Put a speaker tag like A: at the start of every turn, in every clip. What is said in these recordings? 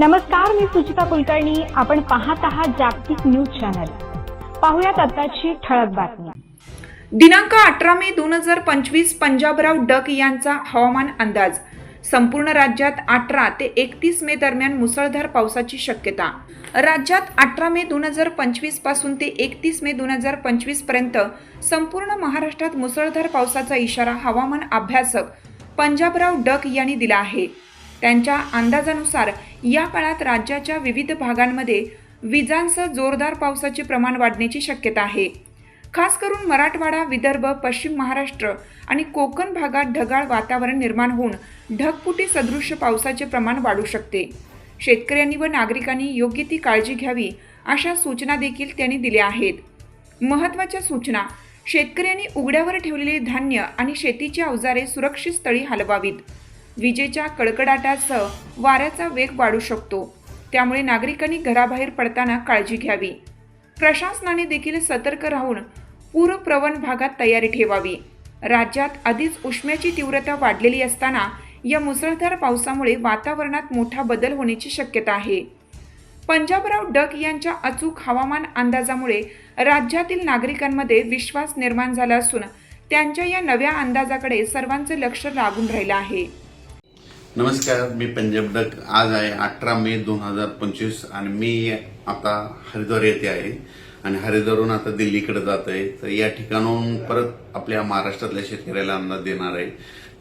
A: नमस्कार मी सुचिता कुलकर्णी. आपण पाहत आहात जागतिक न्यूज चॅनल. पाहुयात आताची ठळक बातमी.
B: दिनांक अठरा मे दोन हजार पंचवीस पंजाबराव डक यांचा हवामान अंदाज. संपूर्ण राज्यात अठरा ते एकतीस मे दरम्यान मुसळधार पावसाची शक्यता. राज्यात अठरा मे दोन हजार पंचवीसपासून ते एकतीस मे दोन हजार पंचवीसपर्यंत संपूर्ण महाराष्ट्रात मुसळधार पावसाचा इशारा हवामान अभ्यासक पंजाबराव डक यांनी दिला आहे. त्यांच्या अंदाजानुसार या काळात राज्याच्या विविध भागांमध्ये विजांसह जोरदार पावसाचे प्रमाण वाढण्याची शक्यता आहे. खास करून मराठवाडा विदर्भ पश्चिम महाराष्ट्र आणि कोकण भागात ढगाळ वातावरण निर्माण होऊन ढगफुटी सदृश्य पावसाचे प्रमाण वाढू शकते. शेतकऱ्यांनी व नागरिकांनी योग्य ती काळजी घ्यावी अशा सूचना देखील त्यांनी दिल्या आहेत. महत्त्वाच्या सूचना शेतकऱ्यांनी उघड्यावर ठेवलेले धान्य आणि शेतीची अवजारे सुरक्षित स्थळी हलवावीत. विजेच्या कडकडाटासह वाऱ्याचा वेग वाढू शकतो. त्यामुळे नागरिकांनी घराबाहेर पडताना काळजी घ्यावी. प्रशासनाने देखील सतर्क राहून पूरप्रवण भागात तयारी ठेवावी. राज्यात आधीच उष्म्याची तीव्रता वाढलेली असताना या मुसळधार पावसामुळे वातावरणात मोठा बदल होण्याची शक्यता आहे. पंजाबराव डक यांच्या अचूक हवामान अंदाजामुळे राज्यातील नागरिकांमध्ये विश्वास निर्माण झाला असून त्यांच्या या नव्या अंदाजाकडे सर्वांचे लक्ष लागून राहिलं आहे.
C: नमस्कार मी पंजाब डक आज आहे अठरा मे दोन हजार पंचवीस आणि मी आता हरिद्वार येथे आहे. आणि हरिद्वारहून आता दिल्लीकडे जात आहे. तर या ठिकाणाहून परत आपल्या महाराष्ट्रातल्या शेतकऱ्याला अंदाज देणार आहे.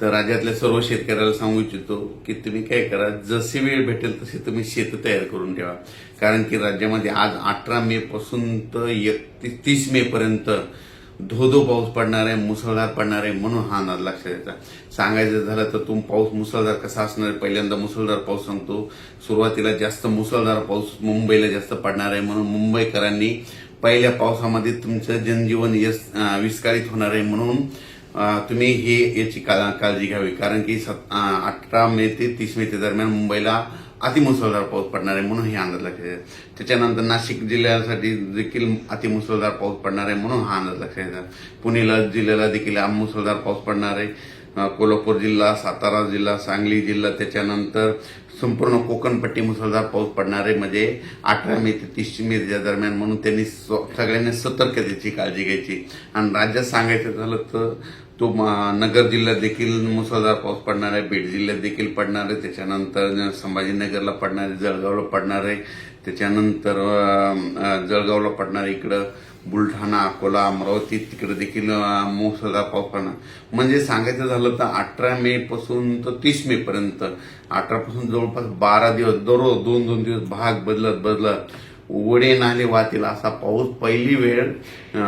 C: तर राज्यातल्या सर्व शेतकऱ्याला सांगू इच्छितो की तुम्ही काय करा जशी वेळ भेटेल तशी तुम्ही शेत तयार करून ठेवा. कारण की राज्यामध्ये आज अठरा मे पासून तर एकतीस तीस मे पर्यंत धो धो पाऊस पडणार आहे मुसळधार पडणार आहे म्हणून हा अंदाज लक्षात यायचा सांगायचं झालं तर तुम पाऊस मुसळधार कसा असणार आहे? पहिल्यांदा मुसळधार पाऊस सांगतो. सुरुवातीला जास्त मुसळधार पाऊस मुंबईला जास्त पडणार आहे म्हणून मुंबईकरांनी पहिल्या पावसामध्ये तुमचं जनजीवन यस विस्कळीत होणार आहे म्हणून तुम्ही हे याची काळजी घ्यावी. कारण की अठरा मे ते तीस मे ते दरम्यान मुंबईला अतिमुसळधार पाऊस पडणार आहे म्हणून हे अंदाज लक्षात येतात त्याच्यानंतर नाशिक जिल्ह्यासाठी देखील अतिमुसळधार पाऊस पडणार आहे म्हणून हा अंदाज लक्षात येतात पुणेला जिल्ह्याला देखील मुसळधार पाऊस पडणार आहे. कोल्हापूर जिल्हा सातारा जिल्हा सांगली जिल्हा त्याच्यानंतर संपूर्ण कोकणपट्टी मुसळधार पाऊस पडणार आहे. म्हणजे अठरा मे ते तीस मेच्या दरम्यान म्हणून त्यांनी सगळ्यांनी सतर्कतेची काळजी घ्यायची. आणि राज्यात सांगायचं झालं तर तो म- नगर जिल्ह्यात देखील मुसळधार पाऊस पडणार आहे बीड जिल्ह्यात देखील पडणार आहे त्याच्यानंतर संभाजीनगरला पडणार आहे जळगावला पडणार आहे त्याच्यानंतर जळगावला पडणार आहे इकडं बुलढाणा अकोला अमरावती तिकडे देखील मुसळधार पाऊस पडणार. म्हणजे सांगायचं झालं तर अठरा मे पासून तर तीस मे पर्यंत अठरापासून जवळपास बारा दिवस दररोज दोन दोन दिवस भाग बदलत बदलत उघडे नाले वाहतील असा पाऊस पहिली वेळ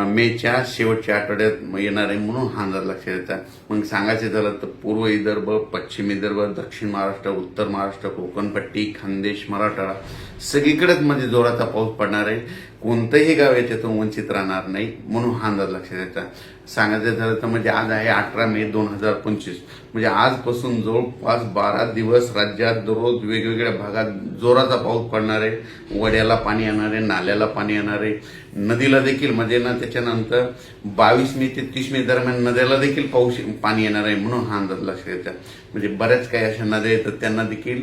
C: मेच्या शेवटच्या आठवड्यात येणार आहे म्हणून हा अंदाज लक्षात येतात मग सांगायचं झालं तर पूर्व विदर्भ पश्चिम विदर्भ दक्षिण महाराष्ट्र उत्तर महाराष्ट्र कोकणपट्टी खानदेश मराठवाडा सगळीकडेच म्हणजे जोराचा पाऊस पडणार आहे. कोणतंही गाव याच्यातून वंचित राहणार नाही म्हणून हा अंदाज लक्षात येतात सांगायचं झालं तर म्हणजे आज आहे अठरा मे दोन हजार पंचवीस. म्हणजे आजपासून जवळपास बारा दिवस राज्यात दररोज वेगवेगळ्या भागात जोराचा पाऊस पडणार आहे. वड्याला पाणी येणार आहे नाल्याला पाणी येणार आहे. नदीला देखील म्हणजे ना त्याच्यानंतर बावीस मे ते तीस मे दरम्यान नद्याला देखील पाऊस पाणी येणार आहे म्हणून हा अंदाज लक्षात येतात म्हणजे बऱ्याच काही अशा नद्या येतात त्यांना देखील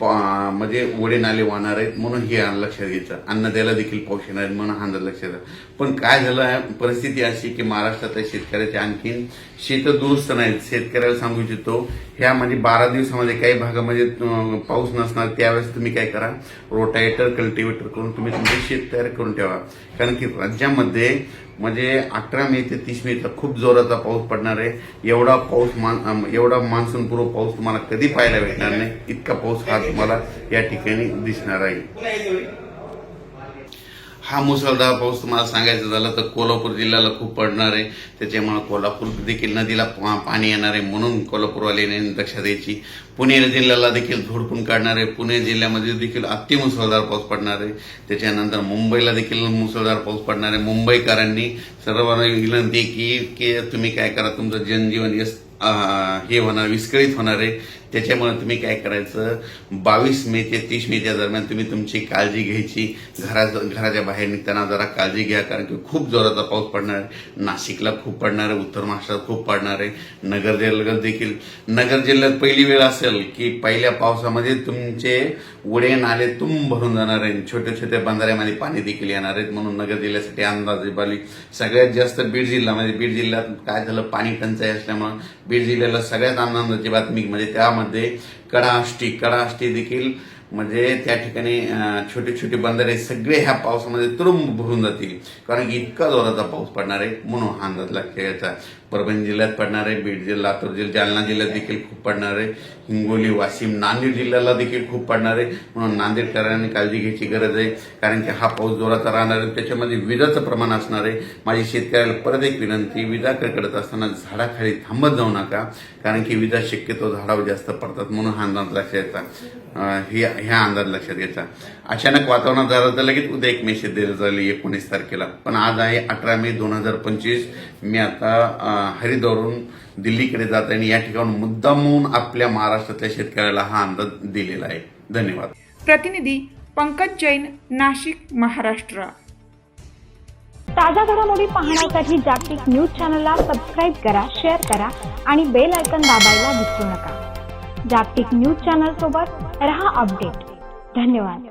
C: म्हणजे ओढे नाले वाहणार आहेत म्हणून हे लक्षात घ्यायचं. अन्न द्यायला देखील पाऊस येणार आहे म्हणून हा अंदाज लक्षात पण काय झालं आहे? परिस्थिती अशी की महाराष्ट्रातल्या शेतकऱ्याचे आणखीन शेत दुरुस्त नाहीत. शेतकऱ्याला सांगू इच्छितो ह्या म्हणजे बारा दिवसामध्ये काही भागामध्ये म्हणजे, पाऊस नसणार त्यावेळेस तुम्ही काय करा? रोटावेटर कल्टिवेटर करून तुम्ही तुमचे शेत तयार करून ठेवा. कारण की राज्यामध्ये म्हणजे अकरा मे ते तीस मेचा खूप जोराचा पाऊस पडणार आहे. एवढा पाऊस मान एवढा मान्सून पूर्व पाऊस तुम्हाला कधी पाहायला भेटणार नाही. इतका पाऊस हा तुम्हाला या ठिकाणी दिसणार आहे. हा मुसळधार पाऊस तुम्हाला सांगायचं झालं तर कोल्हापूर जिल्ह्याला खूप पडणार आहे. त्याच्यामुळे कोल्हापूर देखील नदीला पाणी येणार आहे म्हणून कोल्हापूरवाल्याने दक्षा द्यायची. पुणे जिल्ह्याला देखील झोडपून काढणार आहे. पुणे जिल्ह्यामध्ये देखील अति मुसळधार पाऊस पडणार आहे. त्याच्यानंतर मुंबईला देखील मुसळधार पाऊस पडणार आहे. मुंबईकरांनी सर्वांना विनंती की की तुम्ही काय करा तुमचं जनजीवन हे होणार विस्कळीत होणार आहे. त्याच्यामुळे तुम्ही काय करायचं? बावीस मे ते तीस मेच्या दरम्यान तुम्ही तुमची काळजी घ्यायची. घरा घराच्या बाहेर निघताना जरा काळजी घ्या कारण की खूप जोराचा पाऊस पडणार आहे. नाशिकला खूप पडणार आहे उत्तर महाराष्ट्रात खूप पडणार आहे. नगर जिल्ह्यात देखील नगर जिल्ह्यात पहिली वेळ असेल की पहिल्या पावसामध्ये तुमचे उडे नाले तुंब भरून जाणार आहे छोट्या छोट्या बंधाऱ्यामध्ये पाणी देखील येणार आहेत. म्हणून नगर जिल्ह्यासाठी अंदाज बाली सगळ्यात जास्त बीड जिल्हा म्हणजे बीड जिल्ह्यात काय झालं? पाणी टंचाई असल्यामुळं बीड जिल्ह्याला सगळ्यात आनंदाची बातमी म्हणजे त्यामध्ये कडाष्टी कडाष्टी देखील म्हणजे त्या ठिकाणी छोटे छोटे बंधारे सगळे ह्या पावसामध्ये तुरुंब भरून जातील. कारण की इतका जोराचा पाऊस पडणार आहे म्हणून हा अंदाज लक्षात घ्यायचा परभणी जिल्ह्यात पडणार आहे बीड जिल्हा लातूर जिल्हा जालना जिल्ह्यात देखील खूप पडणार आहे हिंगोली वाशिम नांदेड जिल्ह्याला देखील खूप पडणार. आहे म्हणून नांदेडकरांनी काळजी घ्यायची गरज आहे कारण की हा पाऊस जोराचा राहणार आहे त्याच्यामध्ये विजाचं प्रमाण असणार आहे. माझी शेतकऱ्याला परत एक विनंती विजा कडकडत असताना झाडाखाली थांबत जाऊ नका कारण की विजा शक्यतो झाडावर जास्त पडतात म्हणून हा अंदाज लक्षात घ्यायचा हे ह्या अंदाज लक्षात घ्यायचा अचानक वातावरणात झालं तर लगेच उद्या एक मेसेज दिली जाईल एकोणीस तारखेला. पण आज आहे अठरा मे दोन हजार पंचवीस. मी आता हरिद्वारून दिल्लीकडे जात आहे आणि या ठिकाणी मुद्दामून आपल्या महाराष्ट्रातल्या शेतकऱ्याला हा अंदाज दिलेला आहे. धन्यवाद.
B: प्रतिनिधी पंकज जैन नाशिक महाराष्ट्र.
A: ताज्या घडामोडी पाहण्यासाठी जागतिक न्यूज चॅनलला सबस्क्राईब करा शेअर करा आणि बेल आयकॉन दाबायला विसरू नका. जागतिक न्यूज चॅनल सोबत रहा अपडेट. धन्यवाद.